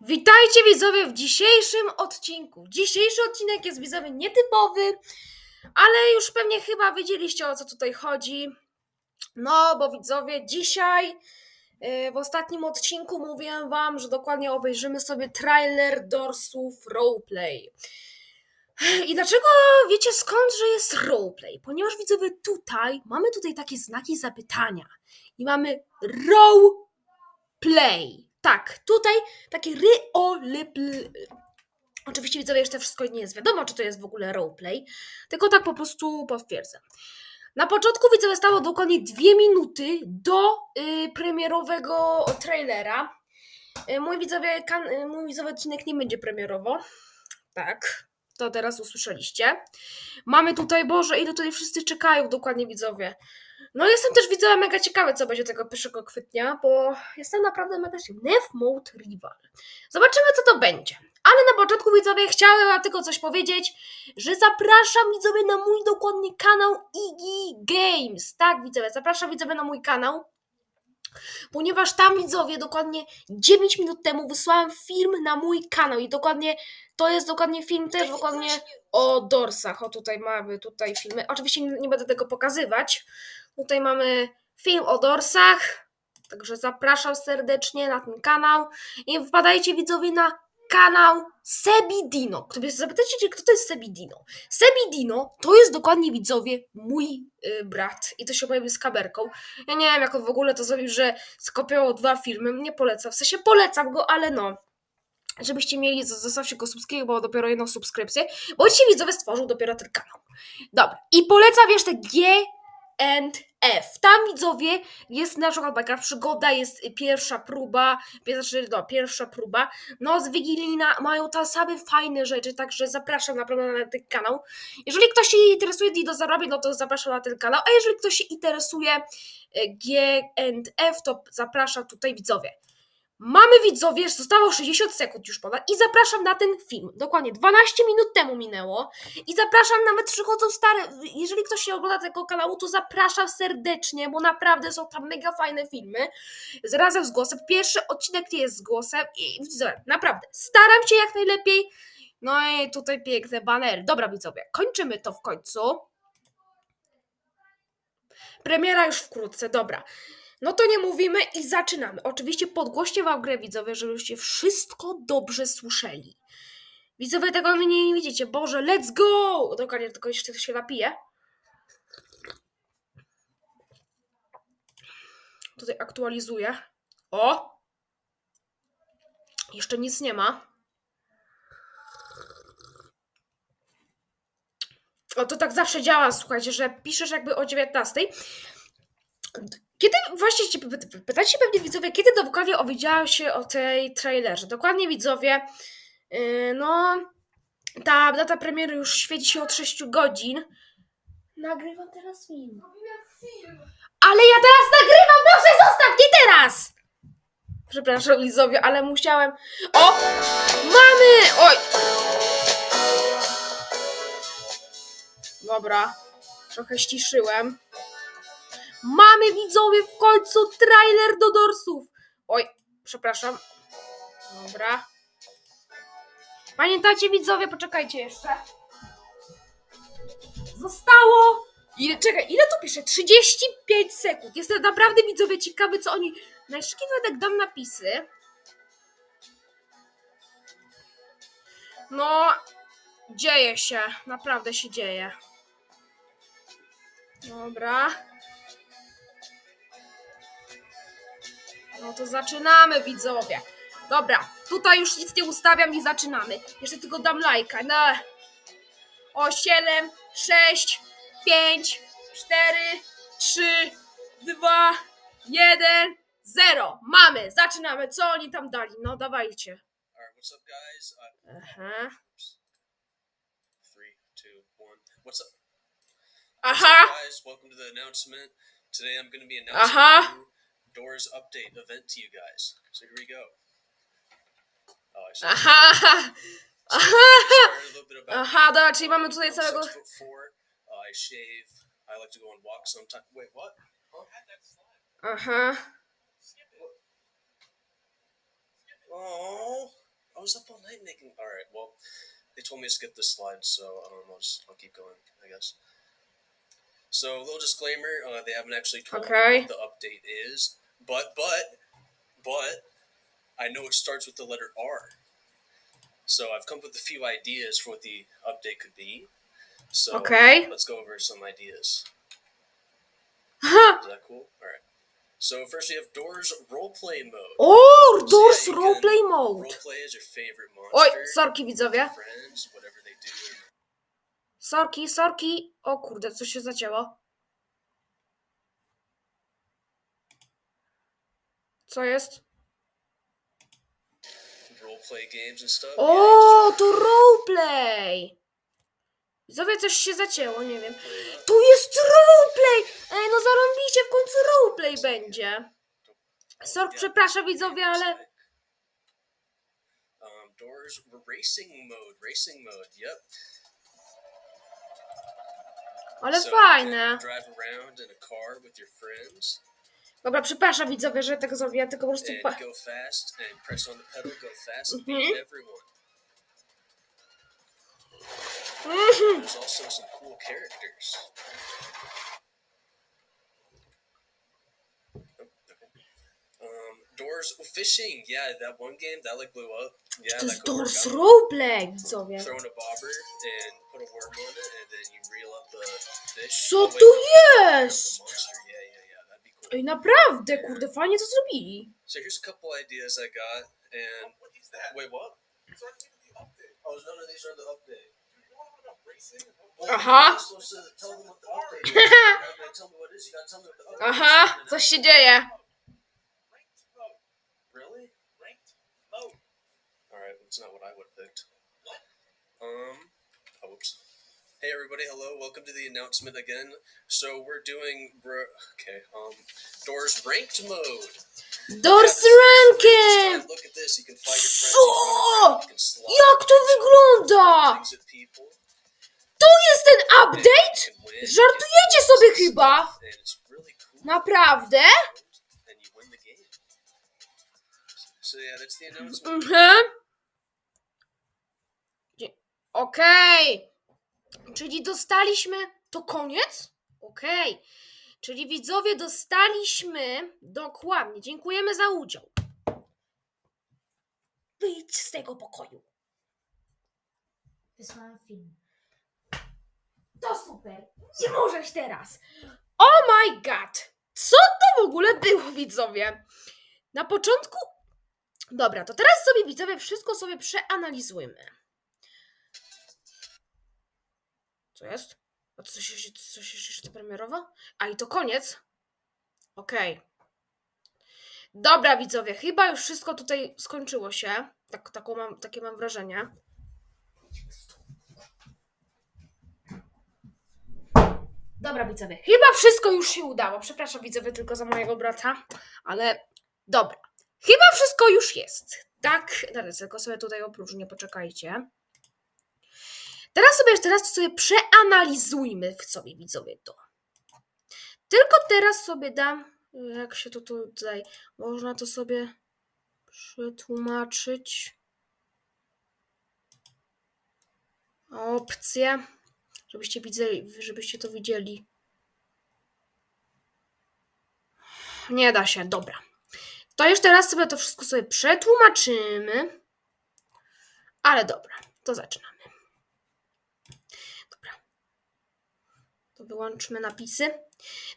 Witajcie widzowie w dzisiejszym odcinku. Dzisiejszy odcinek jest widzowie nietypowy, ale już pewnie chyba wiedzieliście o co tutaj chodzi. No, bo widzowie, dzisiaj yy, w ostatnim odcinku mówiłem wam, że dokładnie obejrzymy sobie trailer Dorsów Roleplay. I dlaczego wiecie skąd, że jest roleplay? Ponieważ widzowie tutaj mamy tutaj takie znaki zapytania i mamy roleplay. Tak, tutaj takie ryolypl. Oczywiście widzowie jeszcze wszystko nie jest wiadomo, czy to jest w ogóle roleplay, tylko tak po prostu potwierdzę. Na początku widzowie stało dokładnie dwie minuty do y, premierowego trailera. Y, mój widzowie, kan, y, mój widzowie odcinek nie będzie premierowo. Tak, to teraz usłyszeliście. Mamy tutaj, Boże, ile tutaj wszyscy czekają dokładnie widzowie. No jestem też widzowie mega ciekawy, co będzie tego 1 kwietnia, bo jestem naprawdę mega ciekawy. Nef Mode Rival. Zobaczymy, co to będzie. Ale na początku widzowie chciałem tylko coś powiedzieć, że zapraszam widzowie na mój dokładnie kanał Iggy Games. Tak widzowie, zapraszam widzowie na mój kanał. Ponieważ tam widzowie dokładnie 9 minut temu wysłałem film na mój kanał i dokładnie to jest dokładnie film też dokładnie o dorsach. O tutaj mamy tutaj filmy. Oczywiście nie, nie będę tego pokazywać. Tutaj mamy film o dorsach. Także zapraszam serdecznie na ten kanał. I wpadajcie widzowie na kanał Sebidino. Gdyby zapytacie się, kto to jest Sebidino? Sebidino to jest dokładnie widzowie mój y, brat. I to się pojawił z kamerką. Ja nie wiem, jak on w ogóle to zrobił, że skopiował dwa filmy. Nie polecam. W sensie polecam go, ale no. Żebyście mieli, zostawcie go subskiego, bo dopiero jedną subskrypcję. Bo dzisiaj widzowie stworzył dopiero ten kanał. Dobra. I polecam jeszcze G and F. Tam widzowie jest na przykład taka przygoda, jest pierwsza próba, znaczy, no, pierwsza próba. No, z Wigilijna mają tam same fajne rzeczy, także zapraszam naprawdę na ten kanał. Jeżeli ktoś się interesuje dinozaurami, no to zapraszam na ten kanał, a jeżeli ktoś się interesuje G and F, to zapraszam tutaj widzowie. Mamy widzowie, zostało 60 sekund już ponad i zapraszam na ten film. Dokładnie 12 minut temu minęło i zapraszam, nawet przychodzą stare, jeżeli ktoś nie ogląda tego kanału, to zapraszam serdecznie, bo naprawdę są tam mega fajne filmy razem z głosem. Pierwszy odcinek jest z głosem i widzowie, naprawdę, staram się jak najlepiej. No i tutaj piękne banery. Dobra widzowie, kończymy to w końcu. Premiera już wkrótce, dobra. No to nie mówimy i zaczynamy. Oczywiście podgłoście wam grę widzowie, żebyście wszystko dobrze słyszeli. Widzowie tego mnie nie widzicie. Boże, let's go! Dokładnie, tylko jeszcze się napiję. Tutaj aktualizuję. O! Jeszcze nic nie ma. O, to tak zawsze działa, słuchajcie, że piszesz jakby o 19. Kiedy właśnie się py- pytacie pewnie widzowie, kiedy dokładnie dowiedziałam się o tej trailerze? Dokładnie widzowie, yy, no ta data premiery już świeci się od 6 godzin. Nagrywam teraz film. Ale ja teraz nagrywam, proszę zostaw mnie teraz! Przepraszam widzowie, ale musiałem... O! Mamy! Oj! Dobra, trochę ściszyłem. Mamy widzowie w końcu trailer do dorsów. Oj, przepraszam. Dobra. Pamiętacie widzowie, poczekajcie jeszcze. Zostało. Ile, czekaj, ile tu pisze? 35 sekund. Jestem naprawdę widzowie ciekawy, co oni. Najszybciej jak dam napisy. No, dzieje się. Naprawdę się dzieje. Dobra. No to zaczynamy, widzowie. Dobra, tutaj już nic nie ustawiam i zaczynamy. Jeszcze tylko dam lajka. No. O 7, 6, 5, 4, 3, 2, 1, 0. Mamy, zaczynamy. Co oni tam dali? No dawajcie. What's up, guys? Uh, Aha. Three, two, one. What's up? What's Aha. up, guys? Welcome to the announcement. Today I'm going to be announcing Uh-huh. Doors update event to you guys. So here we go. Oh, I should Aha. Aha. a little bit about Aha, dobra, czyli mamy I'm tutaj całego... six foot four. Uh, I shave. I like to go on walks sometimes. Wait, what? Aha. Oh. was up all night making. All right, well, they told me to skip this slide, so um, I'll just I'll keep going, I guess. So, little disclaimer: uh, they haven't actually told Okay. me what the update is, but but but I know it starts with the letter R. So I've come up with a few ideas for what the update could be. So Okay. let's go over some ideas. Ha! Is that cool? All right. So first we have Doors roleplay mode. Oh, Doors So yeah, Roleplay Mode. Roleplay as your favorite Oj, monster. sorki widzowie. Friends, whatever they do. Sorki, sorki. O kurde, coś się zacięło. Co jest? O, to roleplay! Widzowie, coś się zacięło, nie wiem. Tu jest roleplay! Ej, no zarąbicie, w końcu roleplay będzie. Sork, przepraszam widzowie, ale... Um, doors racing mode. Racing mode. Yep. Ale fajne. Drive around in a car with your friends Dobra, przepraszam widzowie, że tak zrobię, ja tylko po prostu... Pa... Mhm. Mhm. There's also some cool characters. Oh. Um, doors fishing. Yeah, that one game that like blew up. Yeah, To jest Doors roleplay, widzowie. Throw in a bobber and put a worm on it, and then you reel up the fish. Co the jest? Ej, naprawdę, kurde, fajnie to zrobili. So here's a couple ideas I got, and What is that? wait, what? It's not even the update. Oh, none of these are the update. You want to racing? Well, Uh-huh. You're supposed to tell them what the update is. You're not gonna tell me what it is. You gotta tell me what the update Aha, is. coś się dzieje. Ranked mode. Really? Ranked mode. All right, that's not what I would have picked. What? Um, oh, oops. Hey everybody, hello. Welcome to the announcement again. So we're doing bro- okay. Um, Doors ranked mode. Doors Yeah, ranking! Look at this. You can fight your friends. You can run around, you can slap Jak to throw wygląda? things at people, To jest ten and update? you can win, you Żartujecie get sobie bonuses, chyba? and it's really cool. Naprawdę? And you win the game. So yeah, that's the announcement. Mhm. Dzie- Okej. Czyli dostaliśmy. To koniec? Okej. Czyli widzowie dostaliśmy. Dokładnie. Dziękujemy za udział. Wyjdź z tego pokoju. Wysłałem film. To super. Nie możesz teraz. Oh my god. Co to w ogóle było, widzowie? Na początku Dobra, to teraz sobie widzowie wszystko sobie przeanalizujmy. Co jest? A co się, coś się jeszcze premierowo? A i to koniec? Okej. Dobra widzowie, chyba już wszystko tutaj skończyło się. Tak, taką mam, takie mam wrażenie. Dobra widzowie, chyba wszystko już się udało. Przepraszam widzowie tylko za mojego brata, ale dobra. Chyba wszystko już jest. Tak, teraz tylko sobie tutaj opróżnię, poczekajcie. Teraz sobie, teraz sobie przeanalizujmy sobie, widzowie, to. Tylko teraz sobie dam, jak się to tutaj, można to sobie przetłumaczyć. Opcje, żebyście widzieli, żebyście to widzieli. Nie da się, dobra. To już teraz sobie to wszystko sobie przetłumaczymy. Ale dobra, to zaczynamy. Dobra. To wyłączmy napisy.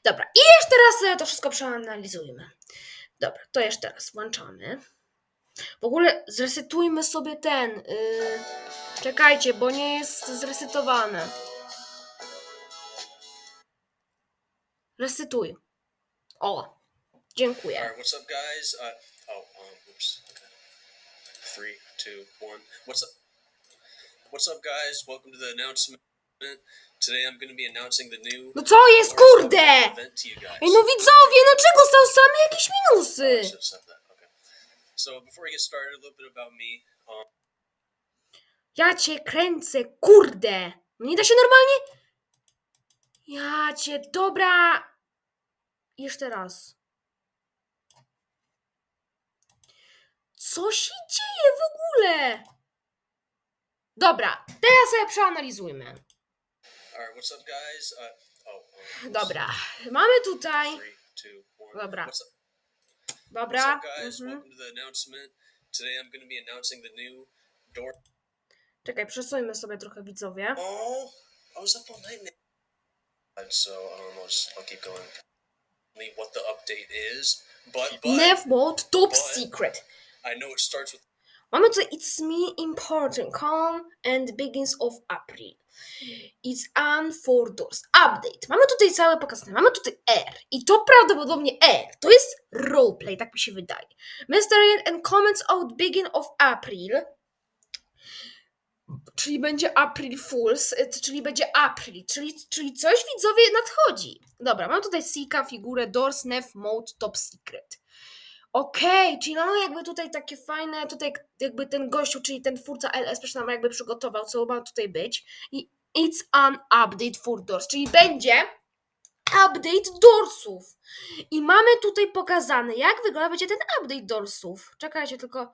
Dobra, i jeszcze raz sobie to wszystko przeanalizujmy. Dobra, to jeszcze teraz włączamy. W ogóle zresetujmy sobie ten. Yy... Czekajcie, bo nie jest zresetowane. Resetuj. O, dziękuję. Right, what's up, guys? Uh, oh, um, oops. Okay. Three, two, one. What's up? What's up, guys? Welcome to the announcement. No co jest, kurde? Ej, no widzowie, no czego są same jakieś minusy? me. Um, Ja cię kręcę, kurde. No nie da się normalnie? Ja cię, dobra. Jeszcze raz. Co się dzieje w ogóle? Dobra, teraz sobie przeanalizujmy. Alright, what's up, guys? Uh, oh, um, Dobra, mamy tutaj. Three, two, one. Dobra. What's up, what's Dobra. up guys? Mhm. Welcome to the announcement. Today I'm going to be announcing the new door. Czekaj, przesuńmy sobie trochę widzowie. Oh, I was up all night. man. So um, I'll just I'll keep going. Me what the update is, but but Nev mode top secret. I know it starts with Mamy tutaj It's Me Important Calm and Begins of April. It's Anne for Doors. Update. Mamy tutaj całe pokazane. Mamy tutaj R. I to prawdopodobnie R. To jest roleplay, tak mi się wydaje. Mysterian and Comments out Begin of April. Czyli będzie April Fools, y, czyli będzie April, czyli, czyli coś widzowie nadchodzi. Dobra, mam tutaj Sika, figurę Doors, Nev, Mode, Top Secret. Okej, czyli mamy jakby tutaj takie fajne, tutaj jakby ten gościu, czyli ten twórca LS też nam jakby przygotował, co ma tutaj być. I it's an update for doors, czyli będzie update doorsów. I mamy tutaj pokazane, jak wygląda będzie ten update doorsów. Czekajcie, tylko.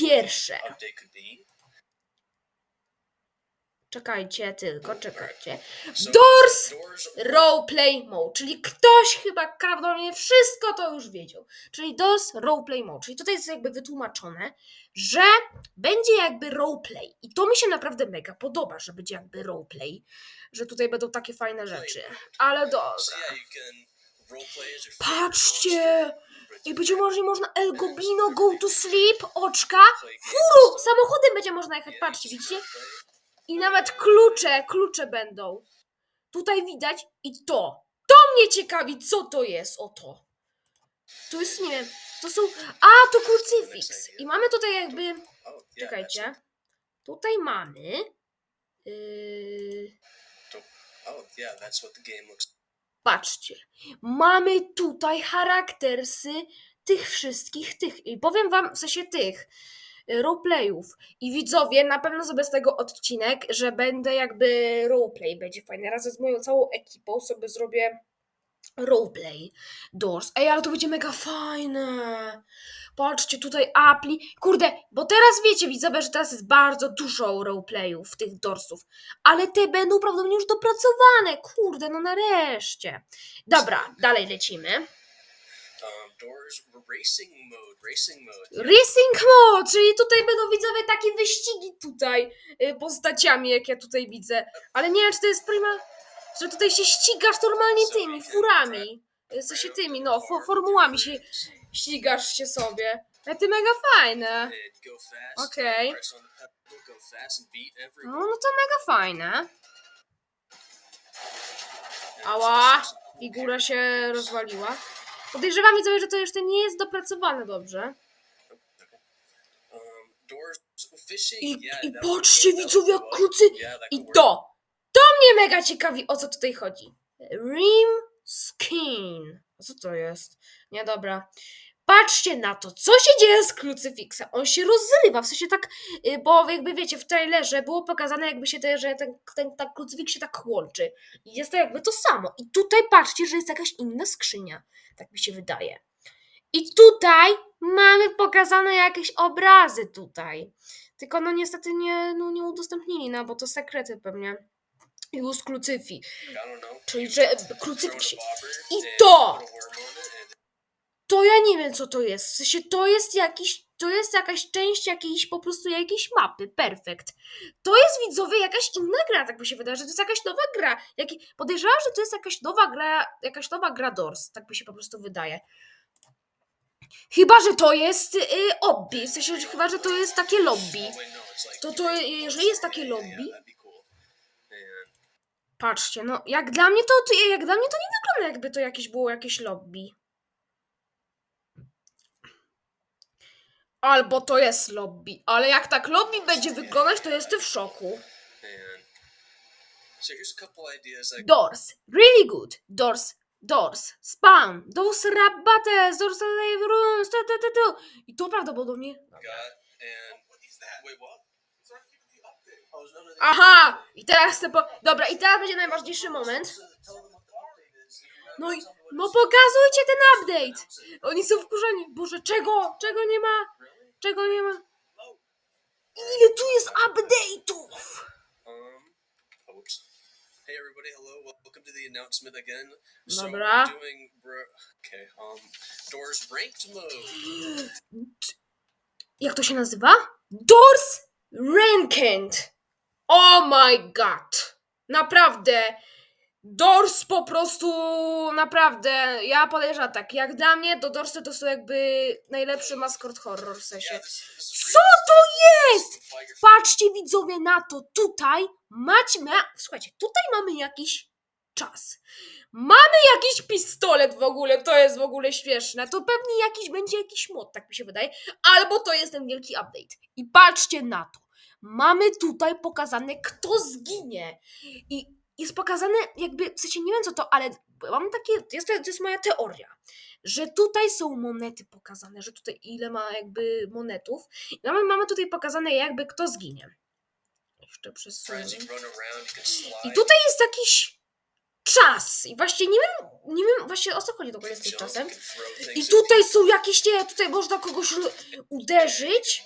I pierwsze. what the update could be. Czekajcie tylko, czekajcie. Doors! doors Roleplay mode, czyli ktoś chyba prawdopodobnie wszystko to już wiedział. Czyli DOS roleplay mode, czyli tutaj jest jakby wytłumaczone, że będzie jakby roleplay. I to mi się naprawdę mega podoba, że będzie jakby roleplay, że tutaj będą takie fajne rzeczy. Ale dobra. Patrzcie! I będzie można, można El Goblino go to sleep, oczka. Furu! Samochodem będzie można jechać, patrzcie, widzicie? I nawet klucze, klucze będą. Tutaj widać i to. To mnie ciekawi, co to jest, oto. To jest, nie wiem, to są... A, to krucyfiks. I mamy tutaj jakby... Czekajcie. Tutaj mamy... Yy, patrzcie. Mamy tutaj charaktersy tych wszystkich tych. I powiem wam, w sensie tych roleplayów. I widzowie, na pewno sobie z tego odcinek, że będę jakby roleplay, będzie fajny. Razem z moją całą ekipą sobie zrobię roleplay Doors. Ej, ale to będzie mega fajne. Patrzcie, tutaj apli. Kurde, bo teraz wiecie, widzowie, że teraz jest bardzo dużo roleplayów tych Doorsów. Ale te będą prawdopodobnie już dopracowane. Kurde, no nareszcie. Dobra, dalej lecimy. Racing mode, czyli tutaj będą widzowie takie wyścigi tutaj y, postaciami, jak ja tutaj widzę. Ale nie wiem, czy to jest prima, że tutaj się ścigasz normalnie tymi furami. Y, W sensie tymi, no, fo, formułami się ścigasz się sobie. Ale ty mega fajne. Beat No, no to mega fajne. Ała, figura się rozwaliła. Podejrzewam widzowie, że to jeszcze nie jest dopracowane dobrze. Um. I- i patrzcie, widzowie, jak that I to, to mnie mega ciekawi, o co tutaj chodzi. Rim Skin. Co to jest? Nie, dobra. Patrzcie na to, co się dzieje z krucyfiksem. On się rozrywa, w sensie tak, y, bo jakby wiecie, w trailerze było pokazane jakby się te, że ten, ten, ten krucyfiks się tak łączy. I jest to jakby to samo. I tutaj patrzcie, że jest jakaś inna skrzynia. Tak mi się wydaje. I tutaj mamy pokazane jakieś obrazy tutaj. Tylko no niestety nie, no, nie udostępnili, no bo to sekrety pewnie. Już krucyfi. I don't know. Czyli, że krucyfiks się... I to! put a worm on it and To ja nie wiem co to jest. W sensie to jest jakiś, to jest jakaś część jakiejś po prostu jakiejś mapy. Perfekt. To jest widzowie jakaś inna gra, tak mi się wydaje, że to jest jakaś nowa gra. Jaki, podejrzewam, że to jest jakaś nowa gra, jakaś nowa gra Doors, tak mi się po prostu wydaje. Chyba, że to jest y, obby, w sensie, chyba, że to jest takie lobby. To- to jeżeli jest takie lobby- Patrzcie, no jak dla mnie to jak dla mnie to nie wygląda jakby to jakieś było jakieś lobby. Albo to jest lobby, ale jak tak lobby będzie wyglądać, to jestem w szoku. Doors, really good. Doors, doors, spam, doors rabates, doors live rooms, tu, tu, tu, tu. I to prawdopodobnie... Aha! I teraz chcę po... Dobra, i teraz będzie najważniejszy moment. No i- No pokazujcie ten update! Oni są wkurzeni. Boże, czego? Czego nie ma? Czego nie ma? Low. Ile tu jest update'ów? Um, oops. Hey everybody, hello. Welcome to the announcement again. Dobra. So we're doing, bro- okay, um, Doors Ranked Mode. Jak to się nazywa? Doors Ranked. Oh my god. Naprawdę. Doors po prostu, naprawdę, ja podejrzewam tak, jak dla mnie to Dorsy to są jakby najlepszy maskot horror w sensie. Co to jest? Patrzcie widzowie na to, tutaj macie, ma, słuchajcie, tutaj mamy jakiś czas. Mamy jakiś pistolet w ogóle, to jest w ogóle śmieszne. To pewnie jakiś będzie jakiś mod, tak mi się wydaje. Albo to jest ten wielki update. I patrzcie na to. Mamy tutaj pokazane, kto zginie. I jest pokazane jakby, w sensie nie wiem co to, ale mam takie, jest, to jest moja teoria, że tutaj są monety pokazane, że tutaj ile ma jakby monetów. I mamy, mamy tutaj pokazane jakby kto zginie. Jeszcze przesunę. I tutaj jest jakiś czas. I właśnie nie wiem, nie wiem właśnie o co chodzi ogóle z tym czasem. I tutaj są jakieś, nie, tutaj można kogoś uderzyć.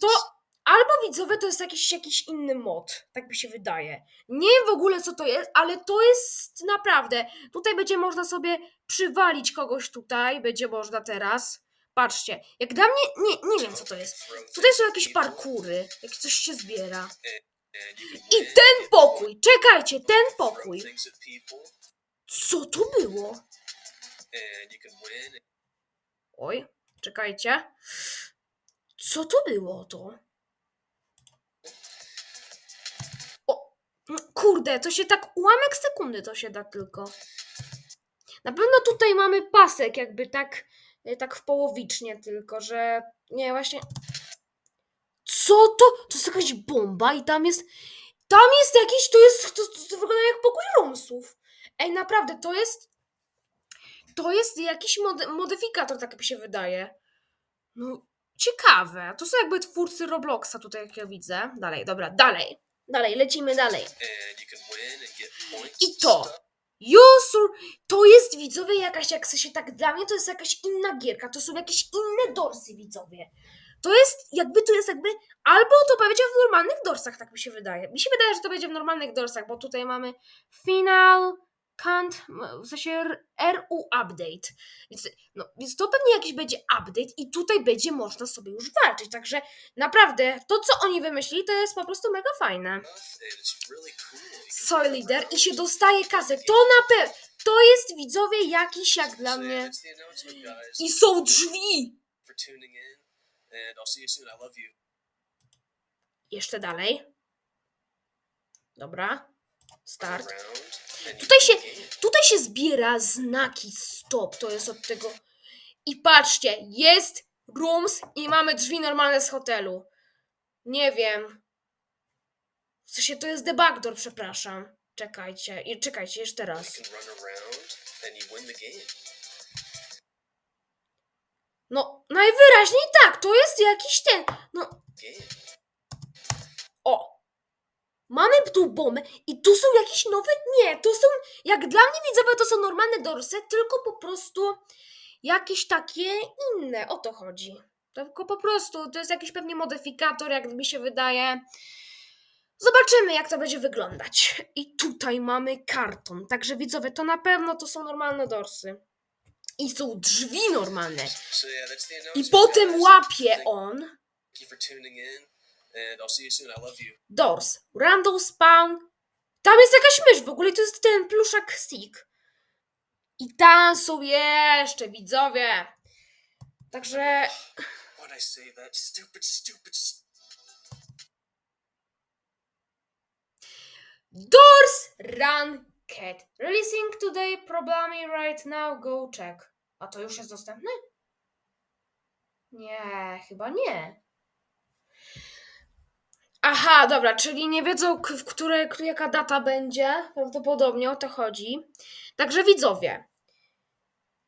To. Albo widzowie to jest jakiś, jakiś inny mod, tak mi się wydaje. Nie wiem w ogóle co to jest, ale to jest naprawdę. Tutaj będzie można sobie przywalić kogoś tutaj, będzie można teraz. Patrzcie, jak dla mnie, nie, nie wiem co to jest. Tutaj są jakieś parkury, jak coś się zbiera. I ten pokój, czekajcie, ten pokój. Co to było? Oj, czekajcie. Co to było to? Kurde, to się tak ułamek sekundy to się da tylko. Na pewno tutaj mamy pasek jakby tak, e, tak w połowicznie tylko, że nie właśnie. Co to? To jest jakaś bomba i tam jest, tam jest jakiś, to jest, to, to, to wygląda jak pokój Romsów. Ej, naprawdę, to jest, to jest jakiś mod, modyfikator, tak mi się wydaje. No, ciekawe. To są jakby twórcy Robloxa tutaj, jak ja widzę. Dalej, dobra, dalej. Dalej, lecimy dalej. Points I to. Jusur, to jest widzowie jakaś, jak się tak dla mnie, to jest jakaś inna gierka, to są jakieś inne dorsy widzowie. To jest jakby, to jest jakby, albo to będzie w normalnych dorsach, tak mi się wydaje. Mi się wydaje, że to będzie w normalnych dorsach, bo tutaj mamy final, can't, w sensie RU update. Więc, no, więc to pewnie jakiś będzie update i tutaj będzie można sobie już walczyć, także naprawdę, to co oni wymyślili, to jest po prostu mega fajne. Soy Leader i się dostaje kasę. To na pewno. To jest widzowie jakiś jak dla mnie. I są drzwi. Jeszcze dalej. Dobra. Start. Tutaj się, tutaj się zbiera znaki stop. To jest od tego. I patrzcie, jest rooms i mamy drzwi normalne z hotelu. Nie wiem. W sensie to jest the backdoor, przepraszam. Czekajcie, i czekajcie jeszcze raz. No, najwyraźniej tak, to jest jakiś ten. No. O! Mamy tu bombę i tu są jakieś nowe. Nie, to są. Jak dla mnie widzowie, to są normalne dorsy, tylko po prostu jakieś takie inne. O to chodzi. Tylko po prostu to jest jakiś pewnie modyfikator, jak mi się wydaje. Zobaczymy, jak to będzie wyglądać. I tutaj mamy karton. Także widzowie, to na pewno to są normalne dorsy. I są drzwi normalne. I potem łapie on. And I'll see you soon. I love you. Doors, Randall Spawn. Tam jest jakaś mysz w ogóle, to jest ten pluszak Stick. I tam są jeszcze widzowie. Także Why'd I say that? Stupid, stupid. Doors Run Cat. Releasing today, probably right now, go check. A to już jest dostępne? Nie, chyba nie. Aha, dobra, czyli nie wiedzą, k- w które, k- jaka data będzie. Prawdopodobnie o to chodzi. Także widzowie.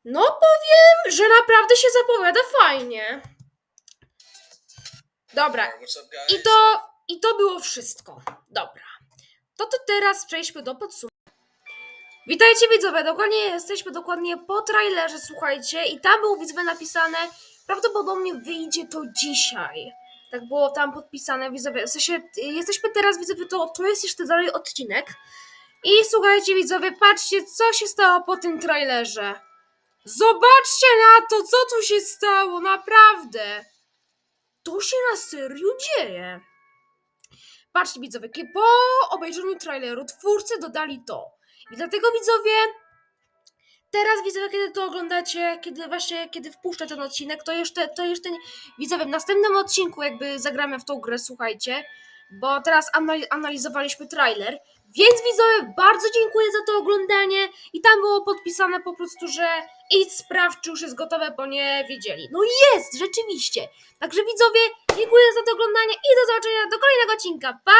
No powiem, że naprawdę się zapowiada fajnie. Dobra, Alright, what's up, guys? i to, I to było wszystko. Dobra. To to teraz przejdźmy do podsumowania. Witajcie widzowie, dokładnie jesteśmy dokładnie po trailerze, słuchajcie, i tam było widzowie napisane, prawdopodobnie wyjdzie to dzisiaj. Tak było tam podpisane, widzowie, w sensie, jesteśmy teraz, widzowie, to, to jest jeszcze dalej odcinek. I słuchajcie widzowie, patrzcie, co się stało po tym trailerze. Zobaczcie na to, co tu się stało, naprawdę. To się na serio dzieje. Patrzcie widzowie, po obejrzeniu traileru twórcy dodali to. I dlatego widzowie, teraz widzowie, kiedy to oglądacie, kiedy właśnie, kiedy wpuszczę ten odcinek, to jeszcze, to jeszcze, nie- widzowie, w następnym odcinku jakby zagramy w tą grę, słuchajcie, bo teraz anali- analizowaliśmy trailer, więc widzowie, bardzo dziękuję za to oglądanie i tam było podpisane po prostu, że idź sprawdź, czy już jest gotowe, bo nie wiedzieli. No jest, rzeczywiście. Także widzowie, dziękuję za to oglądanie i do zobaczenia do kolejnego odcinka. Pa!